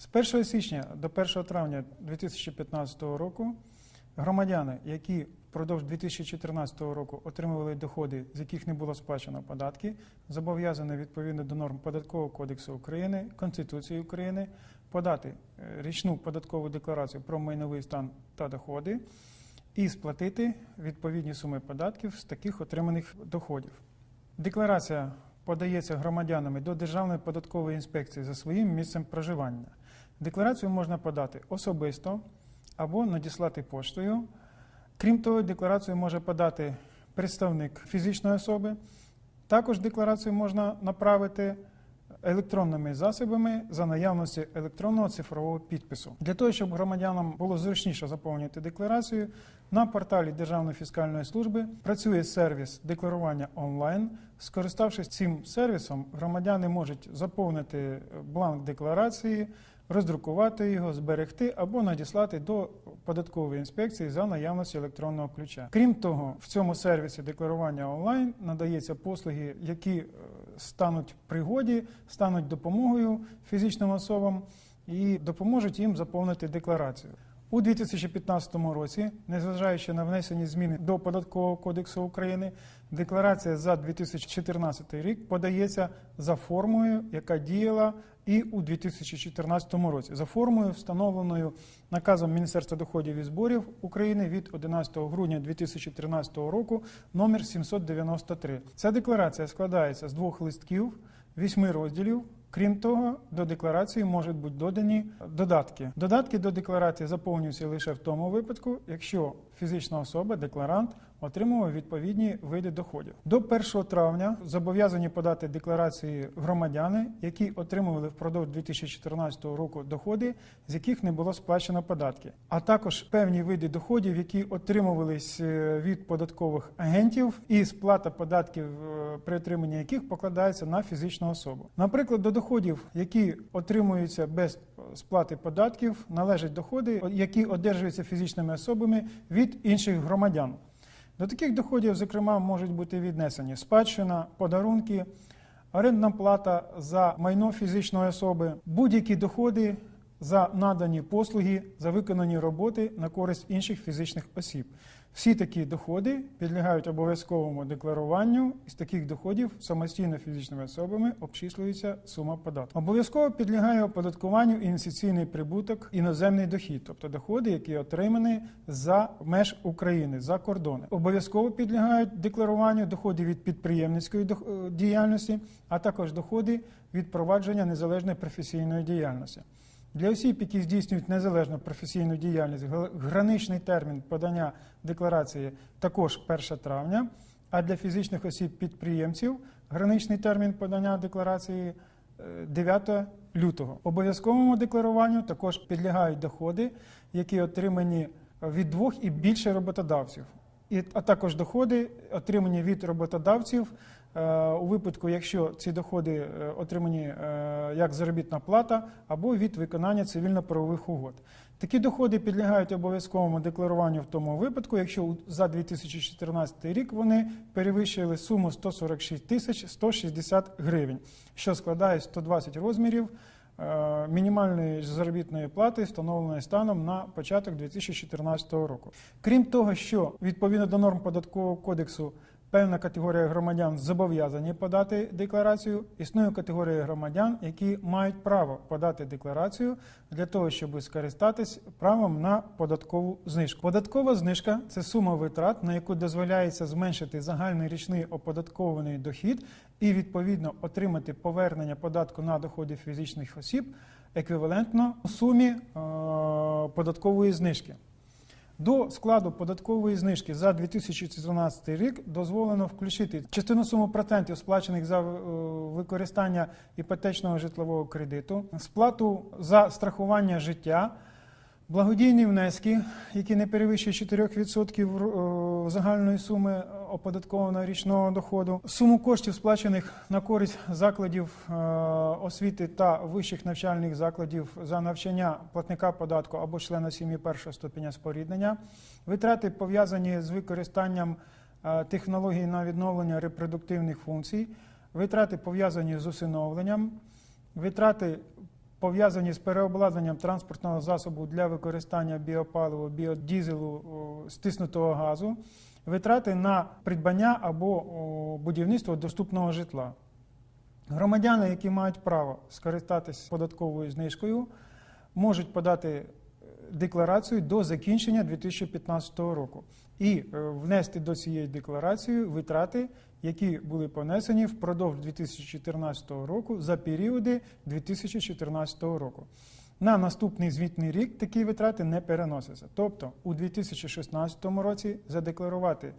З 1 січня до 1 травня 2015 року громадяни, які впродовж 2014 року отримували доходи, з яких не було сплачено податки, зобов'язані відповідно до норм Податкового кодексу України, Конституції України подати е, річну податкову декларацію про майновий стан та доходи і сплатити відповідні суми податків з таких отриманих доходів. Декларація подається громадянами до Державної податкової інспекції за своїм місцем проживання. Декларацію можна подати особисто або надіслати поштою. Крім того, декларацію може подати представник фізичної особи. Також декларацію можна направити електронними засобами за наявності електронного цифрового підпису. Для того, щоб громадянам було зручніше заповнювати декларацію, на порталі Державної фіскальної служби працює сервіс декларування онлайн. Скориставшись цим сервісом, громадяни можуть заповнити бланк декларації, роздрукувати його, зберегти або надіслати до податкової інспекції за наявності електронного ключа. Крім того, в цьому сервісі декларування онлайн надається послуги, які е, стануть пригоді, стануть допомогою фізичним особам і допоможуть їм заповнити декларацію. У 2015 році, незважаючи на внесені зміни до Податкового кодексу України, декларація за 2014 рік подається за формою, яка діяла і у 2014 році, за формою, встановленою наказом Міністерства доходів і зборів України від 11 грудня 2013 року номер 793. Ця декларація складається з двох листків, вісьми розділів. Крім того, до декларації можуть бути додані додатки. Додатки до декларації заповнюються лише в тому випадку, якщо фізична особа, декларант, отримував відповідні види доходів. До 1 травня зобов'язані подати декларації громадяни, які отримували впродовж 2014 року доходи, з яких не було сплачено податки, а також певні види доходів, які отримувались е, від податкових агентів, і сплата податків, е, при отриманні яких покладається на фізичну особу. Наприклад, до доходів, які отримуються без сплати податків, належать доходи, які одержуються фізичними особами від інших громадян. До таких доходів, зокрема, можуть бути віднесені спадщина, подарунки, орендна плата за майно фізичної особи, будь-які доходи за надані послуги, за виконані роботи на користь інших фізичних осіб. Всі такі доходи підлягають обов'язковому декларуванню. Із таких доходів самостійно фізичними особами обчислюється сума податку. Обов'язково підлягає оподаткуванню інвестиційний прибуток, іноземний дохід, тобто доходи, які отримані за меж України, за кордони. Обов'язково підлягають декларуванню доходи від підприємницької е, діяльності, а також доходи від провадження незалежної професійної діяльності. Для осіб, які здійснюють незалежну професійну діяльність, граничний термін подання декларації також 1 травня, а для фізичних осіб-підприємців граничний термін подання декларації е, 9 лютого. Обов'язковому декларуванню також підлягають доходи, які отримані від двох і більше роботодавців, а також доходи, отримані від роботодавців е, у випадку, якщо ці доходи е, отримані е, як заробітна плата або від виконання цивільно-правових угод. Такі доходи підлягають обов'язковому декларуванню в тому випадку, якщо за 2014 рік вони перевищили суму 146 тисяч 160 гривень, що складає 120 розмірів е, мінімальної заробітної плати, встановленої станом на початок 2014 року. Крім того, що відповідно до норм податкового кодексу певна категорія громадян зобов'язані подати декларацію, існує категорія громадян, які мають право подати декларацію для того, щоб скористатись правом на податкову знижку. Податкова знижка це сума витрат, на яку дозволяється зменшити загальний річний оподаткований дохід і відповідно отримати повернення податку на доходи фізичних осіб еквівалентно сумі е, податкової знижки. До складу податкової знижки за 2014 рік дозволено включити частину суми процентів, сплачених за е, використання іпотечного житлового кредиту, сплату за страхування життя, благодійні внески, які не перевищують 4% е, загальної суми оподаткованого річного доходу, суму коштів, сплачених на користь закладів е, освіти та вищих навчальних закладів за навчання платника податку або члена сім'ї першого ступеня споріднення, витрати пов'язані з використанням е, технологій на відновлення репродуктивних функцій, витрати пов'язані з усиновленням, витрати пов'язані з переобладнанням транспортного засобу для використання біопалива, біодізелу, стиснутого газу, витрати на придбання або будівництво доступного житла. Громадяни, які мають право скористатись податковою знижкою, можуть подати е, декларацію до закінчення 2015 року і е, внести до цієї декларації витрати, які були понесені впродовж 2014 року за періоди 2014 року. На наступний звітний рік такі витрати не переносяться. Тобто у 2016 році задекларувати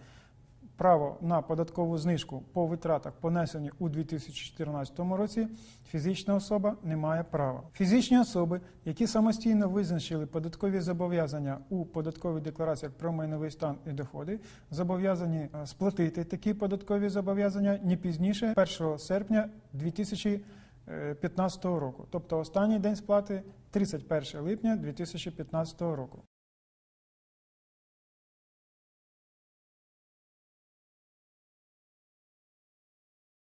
право на податкову знижку по витратах, понесені у 2014 році, фізична особа не має права. Фізичні особи, які самостійно визначили податкові зобов'язання у податкових деклараціях про майновий стан і доходи, зобов'язані е, сплатити такі податкові зобов'язання не пізніше 1 серпня 2015 року, тобто останній день сплати 31 липня 2015 року.